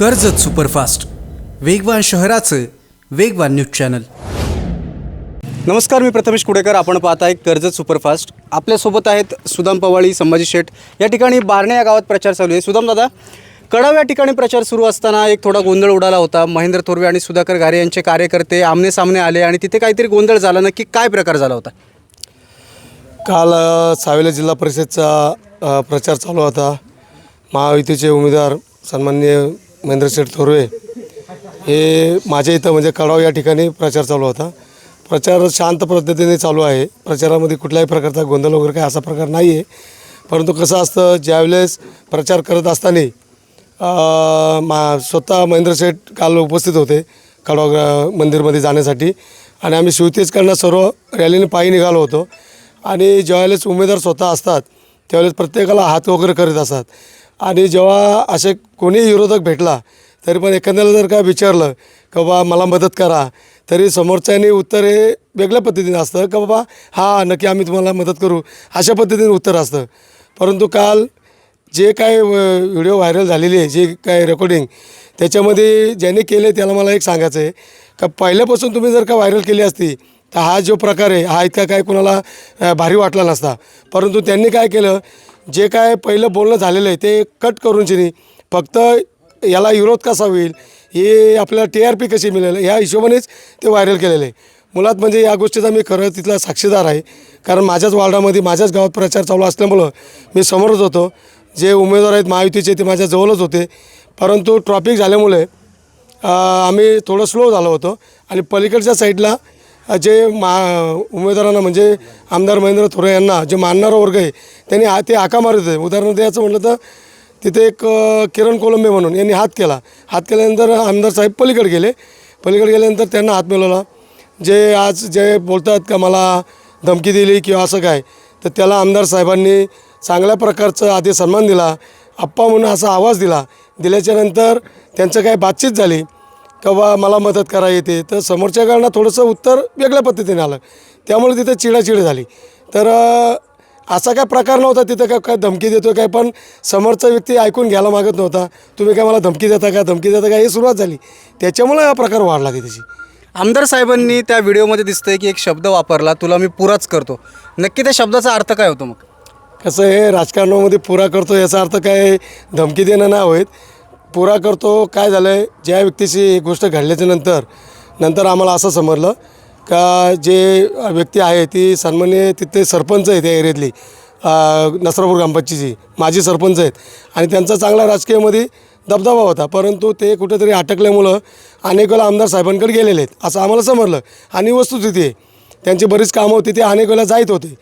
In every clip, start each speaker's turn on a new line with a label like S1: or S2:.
S1: Karjat superfast. वेगवान शहराचं वेगवान न्यूज चॅनल. नमस्कार मी प्रथमेश कुडेकर. आपण पाहत आहे कर्जत सुपरफास्ट. आपल्यासोबत आहेत सुदाम पवाळी संभाजी शेठ. या ठिकाणी बारणे या गावात प्रचार चालू आहे. सुदाम दादा कडाव या ठिकाणी प्रचार सुरू असताना एक थोडा गोंधळ उडाला होता. महेंद्र थोरवे आणि सुधाकर घारे यांचे कार्यकर्ते आमने सामने आले आणि तिथे काहीतरी गोंधळ झाला. नक्की काय प्रकार झाला होता?
S2: काल सावेला जिल्हा परिषदचा प्रचार चालू होता. महायुतीचे उमेदवार सन्माननीय महेंद्रशेठ थोरवे हे माझ्या इथं म्हणजे कडाव या ठिकाणी प्रचार चालू होता. प्रचार शांत पद्धतीने चालू आहे. प्रचारामध्ये कुठल्याही प्रकारचा गोंधळ वगैरे काही असा प्रकार नाही आहे परंतु कसं असतं ज्यावेळेस प्रचार करत असताना मा स्वतः महेंद्रशेठ काल उपस्थित होते कडाव मंदिरमध्ये जाण्यासाठी. आणि आम्ही शिवतेजकडनं सर्व रॅलीने पायी निघालो होतो. आणि ज्यावेळेस उमेदवार स्वतः असतात त्यावेळेस प्रत्येकाला हात वगैरे करीत असतात. आणि जेव्हा असे कोणी विरोधक भेटला तरी पण एखाद्याला जर का विचारलं का बाबा मला मदत करा तरी समोरच्याने उत्तर हे वेगळ्या पद्धतीने असतं का बाबा हा नक्की आम्ही तुम्हाला मदत करू अशा पद्धतीने उत्तर असतं. परंतु काल जे काय व- व्हिडिओ व्हायरल झालेली आहे जे काय रेकॉर्डिंग त्याच्यामध्ये ज्याने केले त्याला मला एक सांगायचं आहे का पहिल्यापासून तुम्ही जर का व्हायरल केली असती तर हा जो प्रकार आहे हा इतका काय कुणाला भारी वाटला नसता. परंतु त्यांनी काय केलं जे काय पहिलं बोलणं झालेलं आहे ते कट करून चिनी फक्त याला विरोध कसा होईल हे आपल्याला टी आर पी कशी मिळेल ह्या हिशोबानेच ते व्हायरल केलेलं आहे. मुळात म्हणजे या गोष्टीचा मी खरं तिथला साक्षीदार आहे. कारण माझ्याच वार्डामध्ये माझ्याच गावात प्रचार चालू असल्यामुळं मी समोरच होतो. जे उमेदवार आहेत महायुतीचे ते माझ्या जवळच होते. परंतु ट्रॉफिक झाल्यामुळे आम्ही थोडं स्लो झालो होतो. आणि पलीकडच्या साईडला जे मा उमेदवारांना म्हणजे आमदार महेंद्र थोरे यांना जे मानणारा वर्ग आहे त्यांनी हा ते हाका मारत होते. उदाहरण द्यायचं म्हटलं तर तिथे एक किरण कोलंबे म्हणून यांनी हात केला. हात केल्यानंतर आमदार साहेब पलीकडे गेले. पलीकडे गेल्यानंतर त्यांना हात मिळवला. जे आज जे बोलतात का मला धमकी दिली किंवा असं काय तर त्याला आमदार साहेबांनी चांगल्या प्रकारचं आधी सन्मान दिला. आप्पा म्हणून असा आवाज दिला. दिल्याच्यानंतर त्यांचं काय बातचीत झाली. का बा मला मदत करा येते. तर समोरच्याकडनं थोडंसं उत्तर वेगळ्या पद्धतीने आलं. त्यामुळे तिथं चिडाचिड झाली. तर असा काय प्रकार नव्हता तिथं काय काय धमकी देतो काय? पण समोरचा व्यक्ती ऐकून घ्यायला मागत नव्हता. तुम्ही काय मला धमकी देता का? धमकी देता का? ही सुरुवात झाली. त्याच्यामुळे हा प्रकार वाढला तिथे.
S1: आमदार साहेबांनी त्या व्हिडिओमध्ये दिसतंय की एक शब्द वापरला. तुला मी पुराच करतो. नक्की त्या शब्दाचा अर्थ काय होतो मग?
S2: कसं आहे राजकारणामध्ये पुरा करतो याचा अर्थ काय? धमकी देणं नाही होत. पुरा करतो. काय झालं आहे ज्या व्यक्तीची एक गोष्ट घडल्याच्या नंतर नंतर आम्हाला असं समजलं का जे व्यक्ती आहे ती सन्मान्य तिथे सरपंच आहे त्या एरियातली नसरापूर ग्रामपंचायतीची माजी सरपंच आहेत. आणि त्यांचा चांगला राजकीयमध्ये दबदबा होता. परंतु ते कुठेतरी अटकल्यामुळं अनेक वेळा आमदार साहेबांकडे गेलेले आहेत. असं आम्हाला समजलं. आणि वस्तुस्थिती आहे. त्यांची बरीच कामं होती. ते अनेक वेळा जायत होते.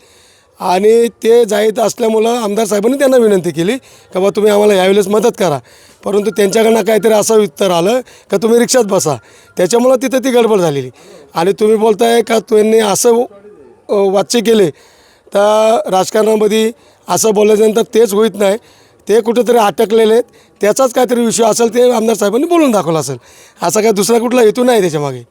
S2: आणि ते जायत असल्यामुळं आमदार साहेबांनी त्यांना विनंती केली का बा तुम्ही आम्हाला यावेळेस मदत करा. परंतु त्यांच्याकडनं काहीतरी असं उत्तर आलं का तुम्ही रिक्षात बसा. त्याच्यामुळं तिथं ती गडबड झालेली. आणि तुम्ही बोलताय का त्यांनी असं वाच्य केले तर राजकारणामध्ये असं बोलल्याच्यानंतर तेच होत नाही. ते कुठेतरी अटकलेले आहेत. त्याचाच काहीतरी विषय असेल ते आमदार साहेबांनी बोलून दाखवला असेल. असा काय दुसरा कुठला हेतू नाही त्याच्यामागे.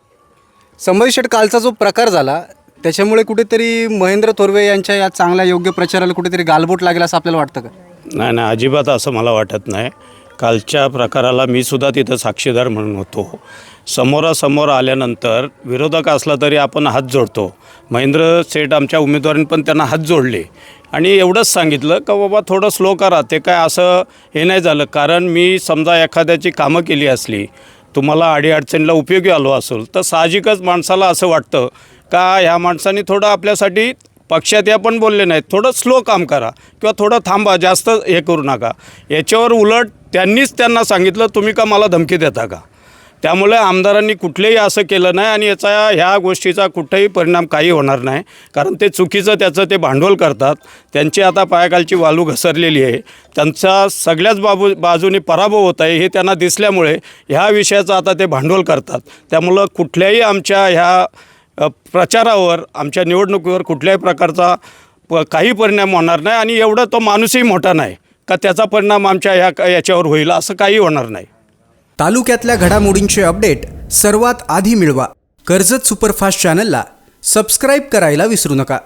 S1: संभाजी शेठ कालचा जो प्रकार झाला त्याच्यामुळे कुठेतरी महेंद्र थोरवे यांच्या या चांगल्या योग्य प्रचाराला कुठेतरी गालबोट लागेल असं आपल्याला वाटतं का?
S3: नाही नाही अजिबात असं मला वाटत नाही. कालच्या प्रकाराला मी सुद्धा तिथं साक्षीदार म्हणून होतो. समोरासमोर आल्यानंतर विरोधक असला तरी आपण हात जोडतो. महेंद्र सेठ आमच्या उमेदवारांनी पण त्यांना हात जोडले. आणि एवढंच सांगितलं का बाबा थोडं स्लो करा ते काय असं हे नाही झालं. कारण मी समजा एखाद्याची कामं केली असली तुम्हाला अडीअडचणीला उपयोगी आलो असेल तर साहजिकच माणसाला असं वाटतं का ह्या माणसाने थोडं आपल्यासाठी पक्षात या पण बोलले नाहीत. थोडं स्लो काम करा किंवा थोडं थांबा जास्त हे करू नका. याच्यावर उलट त्यांनीच त्यांना सांगितलं तुम्ही का मला धमकी देता का? त्यामुळे आमदारांनी कुठलेही असं केलं नाही आणि याचा ह्या गोष्टीचा कुठेही परिणाम काही होणार नाही. कारण ते चुकीचं त्याचं ते भांडवल करतात. त्यांची आता पायाखालची वालू घसरलेली आहे. त्यांचा सगळ्याच बाबू बाजूने पराभव होत आहे हे त्यांना दिसल्यामुळे ह्या विषयाचं आता ते भांडवल करतात. त्यामुळं कुठल्याही आमच्या ह्या प्रचारावर आमच्या निवडणुकीवर कुठल्याही प्रकारचा प काही परिणाम होणार नाही आणि एवढं तो माणूसही मोठा नाही का त्याचा परिणाम आमच्या ह्या याच्यावर होईल असं काही होणार नाही.
S1: तालुक्यातल्या घडामोडींचे अपडेट सर्वात आधी मिळवा. कर्जत सुपरफास्ट चॅनलला सबस्क्राईब करायला विसरू नका.